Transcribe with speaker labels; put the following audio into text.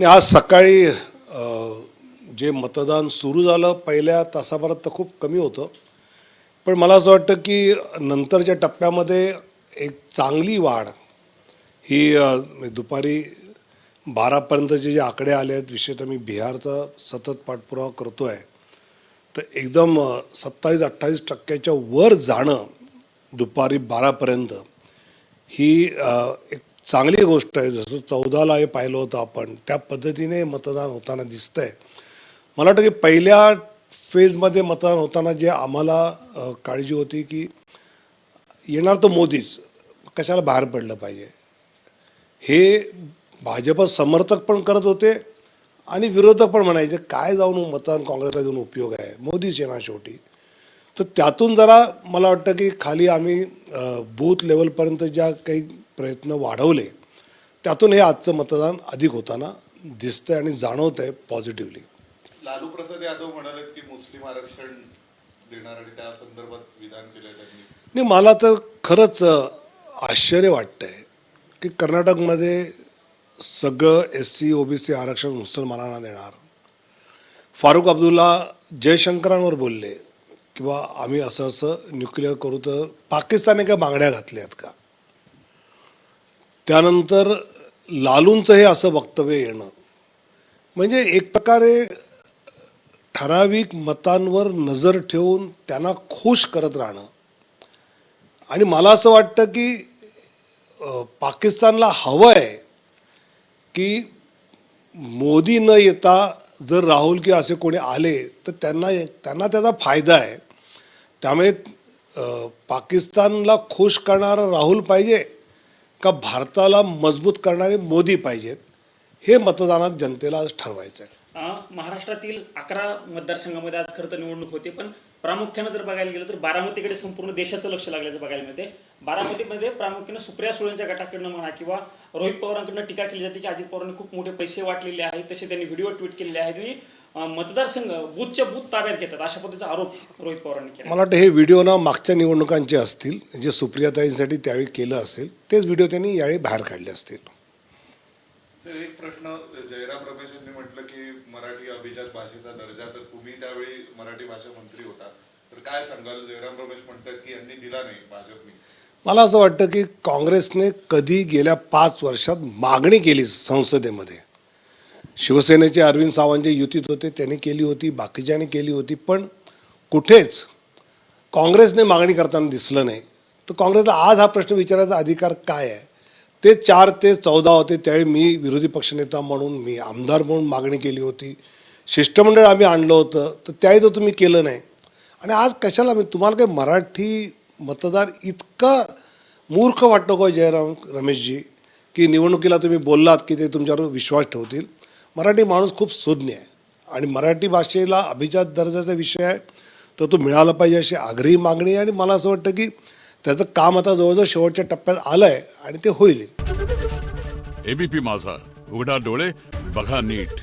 Speaker 1: आणि आज सकाळी जे मतदान सुरू झालं पहिल्या तासाभरात तर खूप कमी होतं. पण मला असं वाटतं की नंतरच्या टप्प्यामध्ये एक चांगली वाढ ही दुपारी बारापर्यंतचे जे आकडे आले आहेत विशेषतः मी बिहारचा सतत पाठपुरावा करतो आहे तर एकदम सत्तावीस अठ्ठावीस टक्क्याच्या वर जाणं दुपारी बारापर्यंत ही एक चांगली गोष्ट आहे. जसं चौदाला हे पाहिलं होतं आपण त्या पद्धतीने मतदान होताना दिसतंय. मला वाटतं की पहिल्या फेजमध्ये मतदान होताना जे आम्हाला काळजी होती की येणार तर मोदीच. कशाला बाहेर पडलं पाहिजे? हे भाजप समर्थक पण करत होते आणि विरोधक पण म्हणायचे काय जाऊन मतदान काँग्रेसला जाऊन उपयोग आहे? मोदीच येणार शेवटी. तर त्यातून जरा मला वाटतं की खाली आम्ही बूथ लेवलपर्यंत ज्या काही प्रयत्न वाढवले त्यातून हे आजचं मतदान अधिक होताना दिसतंय आणि जाणवत आहे पॉझिटिव्हली
Speaker 2: लालू प्रसाद यादव म्हणालेत की मुस्लिम आरक्षण देणार आणि त्या संदर्भात विधान केलंय त्यांनी.
Speaker 1: नाही मला तर खरंच आश्चर्य वाटतंय की कर्नाटकमध्ये सगळं S C O B C आरक्षण मुसलमानांना देणार. फारुख अब्दुल्ला जयशंकरांवर बोलले. किंवा आम्ही असं असं न्यूक्लिअर करू तर पाकिस्तानने काय मागण्या घातल्या आहेत का? त्यानंतर लालूंचं हे असं वक्तव्य येणं. म्हणजे एक प्रकारे ठराविक मतांवर नजर ठेवून त्यांना खुश करत राहणं. आणि मला असं वाटतं की पाकिस्तानला हवं आहे की मोदी न येता जर राहुल किंवा असे कोणी आले तर त्यांना त्यांना त्याचा फायदा आहे. त्यामुळे पाकिस्तानला खुश करणारा राहुल पाहिजे का भारताला मजबूत करणारे मोदी पाहिजेत हे मतदानात जनतेला आज ठरवायचं आहे
Speaker 3: महाराष्ट्रातील अकरा मतदारसंघामध्ये आज खरं तर निवडणूक होते पण प्रामुख्यानं जर बघायला गेलं तर बारामतीकडे संपूर्ण देशाचं लक्ष लागल्याचं बघायला मिळते. बारामतीमध्ये प्रामुख्यानं सुप्रिया सुळेंच्या गटाकडनं म्हणा किंवा रोहित पवारांकडनं टीका केली जाते की अजित पवारांनी खूप मोठे पैसे वाटलेले आहेत तसे त्यांनी व्हिडिओ ट्विट केलेले आहेत. आणि मतदारसंघ बूथच्या बूथ ताब्यात घेतात अशा पद्धतीचा आरोप रोहित पवारांनी केला.
Speaker 1: मला वाटतं हे व्हिडिओ ना मागच्या निवडणुकांचे असतील जे सुप्रियाताईंसाठी त्यावेळी केलं असेल तेच व्हिडिओ त्यांनी यावेळी बाहेर काढले असतील.
Speaker 2: सर एक प्रश्न जयराम रमेश यांनी म्हटलं की मराठी अभिजात भाषेचा दर्जा तर तुम्ही त्यावेळी मराठी भाषा मंत्री होता. तर काय सांगाल? जयराम रमेश म्हणतात की यांनी दिला नाही भाजपनी.
Speaker 1: मला असं वाटतं की काँग्रेसने कधी गेल्या पाच वर्षात मागणी केली संसदेमध्ये. शिवसेनेचे अरविंद सावंत जे युतीत होते त्यांनी केली होती बाकीच्याने केली होती पण कुठेच काँग्रेसने मागणी करताना दिसलं नाही. तर काँग्रेसला आज हा प्रश्न विचारायचा अधिकार काय आहे? ते चार ते चौदा होते त्यावेळी मी विरोधी पक्षनेता म्हणून मी आमदार म्हणून मागणी केली होती. शिष्टमंडळ आम्ही आणलं होतं तर त्यावेळी तर तुम्ही केलं नाही. आणि आज कशाला मी तुम्हाला काही मराठी मतदार इतका मूर्ख वाटतो का हो जयराम रमेशजी की निवडणुकीला तुम्ही बोललात की ते तुमच्यावर विश्वास ठेवतील? मराठी माणूस खूप सुज्ञ आहे. आणि मराठी भाषेला अभिजात दर्जाचा विषय आहे तर तो मिळाला पाहिजे अशी आग्रही मागणी आहे. आणि मला असं वाटतं की त्याचं काम आता जवळजवळ शेवटच्या टप्प्यात आलं आहे आणि ते होईल.
Speaker 4: एबीपी माझा उघडा डोळे बघा नीट.